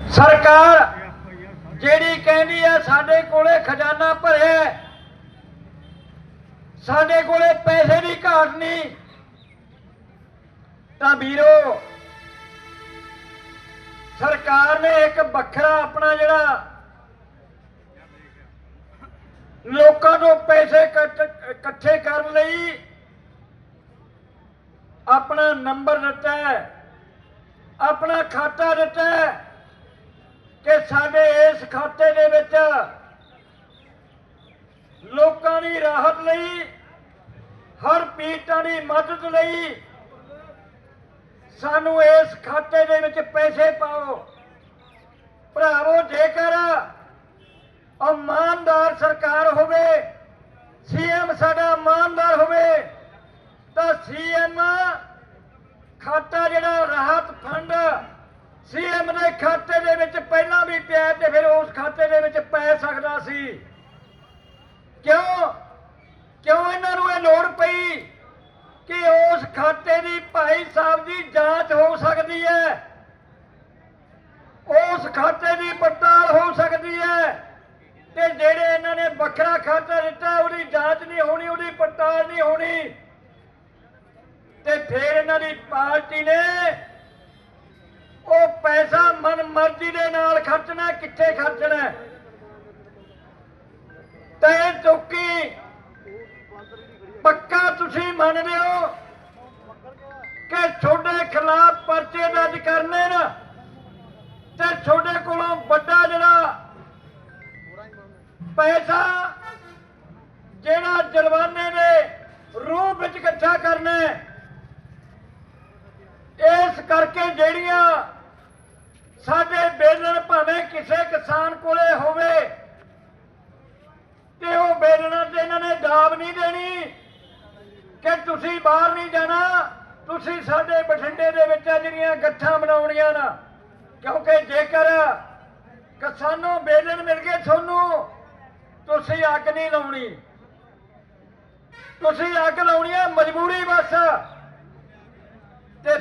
ਸਰਕਾਰ ਜਿਹੜੀ ਕਹਿੰਦੀ ਹੈ ਸਾਡੇ ਕੋਲੇ ਖਜ਼ਾਨਾ ਭਰਿਆ ਸਾਡੇ ਕੋਲੇ ਪੈਸੇ ਦੀ ਘਾਟ ਨਹੀਂ। ਤਾਂ ਵੀਰੋ, ਸਰਕਾਰ ਨੇ ਇੱਕ ਵੱਖਰਾ ਆਪਣਾ ਜਿਹੜਾ ਲੋਕਾਂ ਤੋਂ ਪੈਸੇ ਇਕੱਠ- ਇਕੱਠੇ ਕਰਨ ਲਈ ਆਪਣਾ ਨੰਬਰ ਦਿੱਤਾ ਹੈ, ਆਪਣਾ ਖਾਤਾ ਦਿੱਤਾ ਹੈ। ਕਿ ਸਾਡੇ ਇਸ ਖਾਤੇ ਦੇ ਵਿੱਚ ਲੋਕਾਂ ਦੀ ਰਾਹਤ ਲਈ, ਹਰ ਪੀੜਤਾਂ ਦੀ ਮਦਦ ਲਈ ਸਾਨੂੰ ਇਸ ਖਾਤੇ ਦੇ ਵਿੱਚ ਪੈਸੇ ਪਾਓ। ਭਰਾਵੋ, ਜੇਕਰ ਇਮਾਨਦਾਰ ਸਰਕਾਰ ਹੋਵੇ, ਸੀਐਮ ਸਾਡਾ ਇਮਾਨਦਾਰ ਹੋਵੇ, ਤਾਂ ਸੀਐਮ ਖਾਤਾ ਜਿਹੜਾ ਰਾਹਤ ਫੰਡ ਸੀਐਮ ਦੇ ਖਾਤੇ ਦੇ ਵਿੱਚ ਵੀ ਪਿਆ ਤੇ ਫਿਰ ਉਸ ਖਾਤੇ ਦੇ ਵਿੱਚ ਪੈ ਸਕਦਾ ਸੀ। ਕਿਉਂ? ਕਿਉਂ ਇਹਨਾਂ ਨੂੰ ਇਹ ਲੋੜ ਪਈ ਕਿ ਉਸ ਖਾਤੇ ਦੀ ਭਾਈ ਸਾਹਿਬ ਦੀ ਜਾਂਚ ਹੋ ਸਕਦੀ ਹੈ? ਉਸ ਖਾਤੇ ਦੀ ਪੜਤਾਲ ਹੋ ਸਕਦੀ ਹੈ? ਤੇ ਜਿਹੜੇ ਇਹਨਾਂ ਨੇ ਵੱਖਰਾ ਖਾਤਾ ਦਿੱਤਾ, ਉਹਦੀ ਜਾਂਚ ਨਹੀਂ ਹੋਣੀ, ਉਹਦੀ ਪੜਤਾਲ ਨਹੀਂ ਹੋਣੀ। ਤੇ ਫਿਰ ਇਹਨਾਂ ਦੀ ਪਾਰਟੀ ਨੇ ਮਨ ਮਰਜ਼ੀ ਦੇ ਨਾਲ ਖਰਚਣਾ, ਕਿੱਥੇ ਖਰਚਣਾ? ਤੇ ਚੁੱਕੀ, ਪੱਕਾ ਤੁਸੀਂ ਮੰਨਦੇ ਹੋ ਕਿ ਤੁਹਾਡੇ ਖਿਲਾਫ ਪਰਚੇ ਦਰਜ ਕਰਨੇ ਨਾ ਤੇ ਤੁਹਾਡੇ ਕੋਲੋਂ ਵੱਡਾ ਜਿਹੜਾ ਪੈਸਾ ਜਿਹੜਾ ਜਲਵਾਨੇ ਦੇ ਰੂਪ ਵਿੱਚ ਇਕੱਠਾ ਕਰਨਾ ਇਸ ਕਰਕੇ ਜਿਹੜੀਆਂ ਕਿਸੇ ਕਿਸਾਨ ਕੋਲੇ ਹੋਵੇ ਤੇ ਉਹ ਬੇਲਣਾ ਤੇ ਇਹਨਾਂ ਨੇ ਦਾਬ ਨਹੀਂ ਦੇਣੀ ਕਿ ਤੁਸੀਂ ਬਾਹਰ ਨਹੀਂ ਜਾਣਾ, ਤੁਸੀਂ ਸਾਡੇ ਬਠਿੰਡੇ ਦੇ ਵਿੱਚ ਜਿਹੜੀਆਂ ਗੱਠਾਂ ਬਣਾਉਣੀਆਂ ਨਾ। ਕਿਉਂਕਿ ਜੇਕਰ ਕਿਸਾਨੋਂ ਬੇਲਣ ਮਿਲ ਗਏ ਤੁਹਾਨੂੰ, ਤੁਸੀਂ ਅੱਗ ਨਹੀਂ ਲਾਉਣੀ। ਤੁਸੀਂ ਅੱਗ ਲਾਉਣੀ ਹੈ ਮਜਬੂਰੀ ਬਸ। ਤੇ